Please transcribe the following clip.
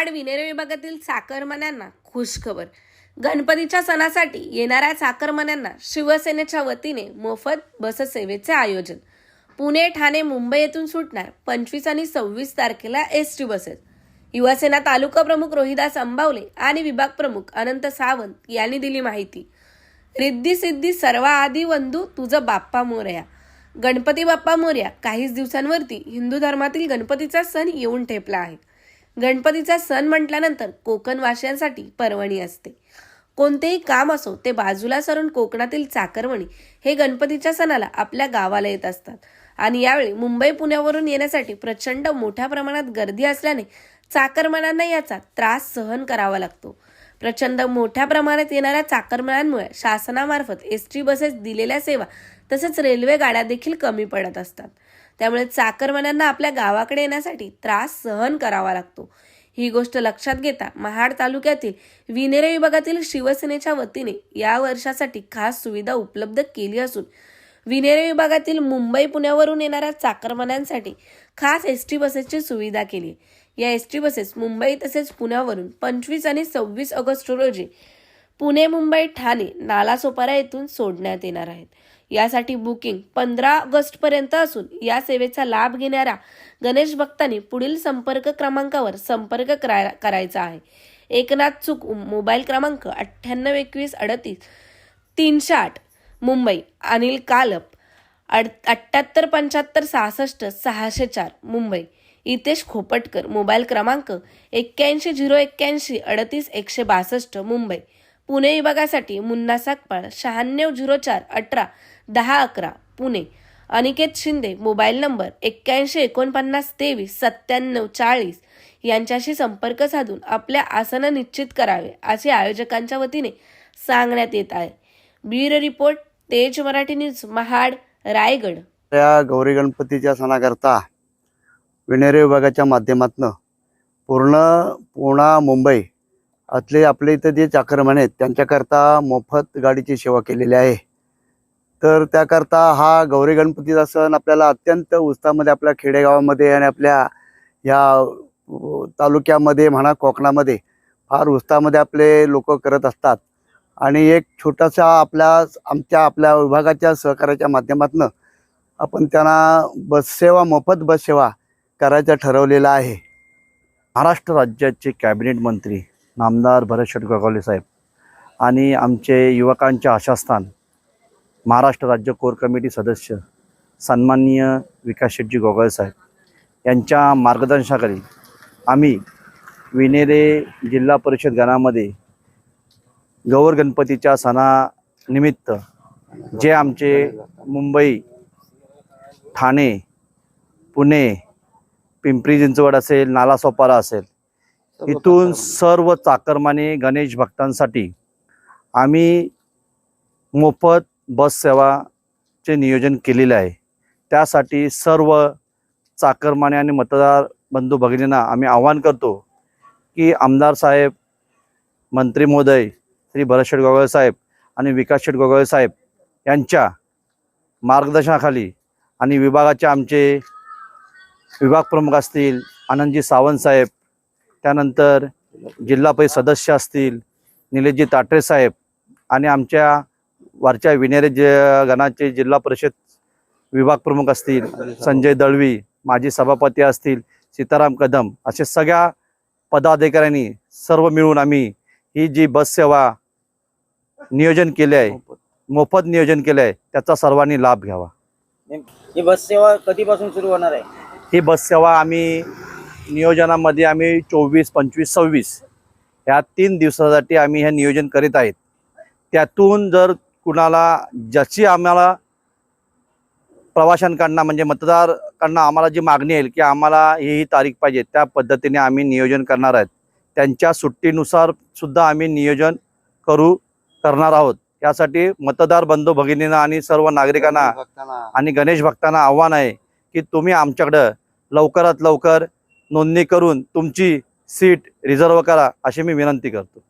महाड विनेरे विभागातील चाकरमान्यांना खुशखबर. गणपतीच्या सणासाठी येणाऱ्या चाकरमान्यांना शिवसेनेच्या वतीने मोफत बससेवेचे आयोजन. पुणे ठाणे मुंबई येथून सुटणार पंचवीस आणि सव्वीस तारखेला एस टी बसेस. युवासेना तालुका प्रमुख रोहिदास अंबावले आणि विभाग प्रमुख अनंत सावंत यांनी दिली माहिती. रिद्धी सिद्धी सर्व आदी वंदू तुझं बाप्पा मोरया. गणपती बाप्पा मोर्या काहीच दिवसांवरती हिंदू धर्मातील गणपतीचा सण येऊन ठेपला आहे. गणपतीचा सण म्हटल्यानंतर कोकणवासियांसाठी पर्वणी असते. कोणतेही काम असो ते बाजूला सरून कोकणातील चाकरवणी हे गणपतीच्या सणाला आपल्या गावाला येत असतात. आणि यावेळी मुंबई पुण्यावरून येण्यासाठी प्रचंड मोठ्या प्रमाणात गर्दी असल्याने चाकरमान्यांना याचा त्रास सहन करावा लागतो. प्रचंड मोठ्या प्रमाणात येणाऱ्या चाकरमान्यांमुळे शासनामार्फत एस टी बसेस दिलेल्या सेवा तसेच रेल्वे गाड्या देखील कमी पडत असतात. त्यामुळे चाकरमान्यांना आपल्या गावाकडे येण्यासाठी त्रास सहन करावा लागतो. ही गोष्ट लक्षात घेता महाड तालुक्यातील विनेरे विभागातील शिवसेनेच्या वतीने या वर्षासाठी खास सुविधा उपलब्ध केली असून विनेरे विभागातील मुंबई पुण्यावरून येणाऱ्या चाकरमान्यांसाठी खास एस टी बसेसची सुविधा केली. या एस टी बसेस मुंबई तसेच पुण्यावरून पंचवीस आणि सव्वीस ऑगस्ट रोजी पुणे मुंबई ठाणे नालासोपारा येथून सोडण्यात येणार आहेत. यासाठी बुकिंग पंधरा ऑगस्ट पर्यंत असून या सेवेचा लाभ घेणाऱ्या गणेश भक्तांनी पुढील संपर्क क्रमांकावर संपर्क करा- करायचा आहे. एकनाथ चूक मोबाईल क्रमांक अठ्ठ्याण्णव एकवीस अडतीस तीनशे आठ मुंबई. अनिल कालप अड अठ्ठ्याहत्तर पंच्याहत्तर सहासष्ट सहाशे चार मुंबई. इतेश खोपटकर मोबाईल क्रमांक एक्क्याऐंशी झिरो एक्क्याऐंशी अडतीस एकशे बासष्ट मुंबई. पुणे विभागासाठी मुन्ना साकपाळ शहाण्णव झिरो चार अठरा दहा अकरा पुणे. अनिकेत शिंदे मोबाईल नंबर एक्क्याऐंशी एकोणपन्नास तेवीस सत्त्याण्णव चाळीस यांच्याशी संपर्क साधून आपल्या आसनं निश्चित करावे असे आयोजकांच्या वतीने सांगण्यात येत आहे. ब्युरो रिपोर्ट तेज मराठी न्यूज महाड रायगड. या गौरी गणपतीच्या सणाकरता विणेरे विभागाच्या माध्यमातून पूर्ण पुणा मुंबई आतले आपले इथं जे चाकरमान आहेत त्यांच्याकरता मोफत गाडीची सेवा केलेली आहे. तर त्याकरता हा गौरी गणपतीचा सण आपल्याला अत्यंत उत्साहामध्ये आपल्या खेडेगावामध्ये आणि आपल्या या तालुक्यामध्ये म्हणा कोकणामध्ये फार उत्साहामध्ये आपले लोक करत असतात. आणि एक छोटासा आपल्या आमच्या आपल्या विभागाच्या सहकार्याच्या माध्यमातून आपण त्यांना बससेवा मोफत बससेवा करायचं ठरवलेलं आहे. महाराष्ट्र राज्याचे कॅबिनेट मंत्री नामदार भरत शेट गोगावले साहेब आणि आमचे युवकांचे आशास्थान महाराष्ट्र राज्य कोर कमिटी सदस्य सन्माननीय विकास शेटजी गोगावले साहेब यांच्या मार्गदर्शनाखाली आम्ही विनेरे जिल्हा परिषद गणामध्ये गौर गणपतीच्या सणानिमित्त जे आमचे मुंबई ठाणे पुणे पिंपरी चिंचवड असेल नालासोपारा असेल इथून सर्व चाकरमाने गणेश भक्तांसाठी आम्ही मोफत बस सेवाचे नियोजन केलेले आहे. त्यासाठी सर्व चाकरमाने आणि मतदार बंधू भगिनींना आम्ही आवाहन करतो की आमदार साहेब मंत्री महोदय श्री भरत शेठ साहेब आणि विकास शेठ गोगोळे साहेब यांच्या मार्गदर्शनाखाली आणि विभागाचे आमचे विभाग प्रमुख असतील आनंदजी सावंत साहेब त्यानंतर जिल्हा परिषद सदस्य असतील निलेशजी ताटरे साहेब आणि आमच्या वरच्या विनेरे ज गणाचे जिल्हा परिषद विभाग प्रमुख असतील संजय दळवी माजी सभापती असतील सीताराम कदम असे सगळ्या पदाधिकाऱ्यांनी सर्व मिळून आम्ही ही जी बस सेवा नियोजन केले आहे मोफत. नियोजन केलं आहे त्याचा सर्वांनी लाभ घ्यावा. ही बस सेवा कधीपासून सुरू होणार आहे? ही बस सेवा आम्ही नियोजनामध्ये आम्ही चोवीस पंचवीस सव्वीस या तीन दिवसासाठी आम्ही हे नियोजन करीत आहेत. त्यातून जर कुणाला ज्याची आम्हाला प्रवाशांकडनं म्हणजे मतदारकडनं आम्हाला जी मागणी येईल की आम्हाला ही ही तारीख पाहिजे त्या पद्धतीने आम्ही नियोजन करणार आहेत. त्यांच्या सुट्टीनुसार सुद्धा आम्ही नियोजन करू करणार आहोत. यासाठी मतदार बंधू भगिनींना आणि सर्व नागरिकांना आणि गणेश भक्तांना आव्हान आहे की तुम्ही आमच्याकडं लवकरात लवकर नोंदणी करून तुमची सीट रिझर्व करा अशी मी विनंती करतो.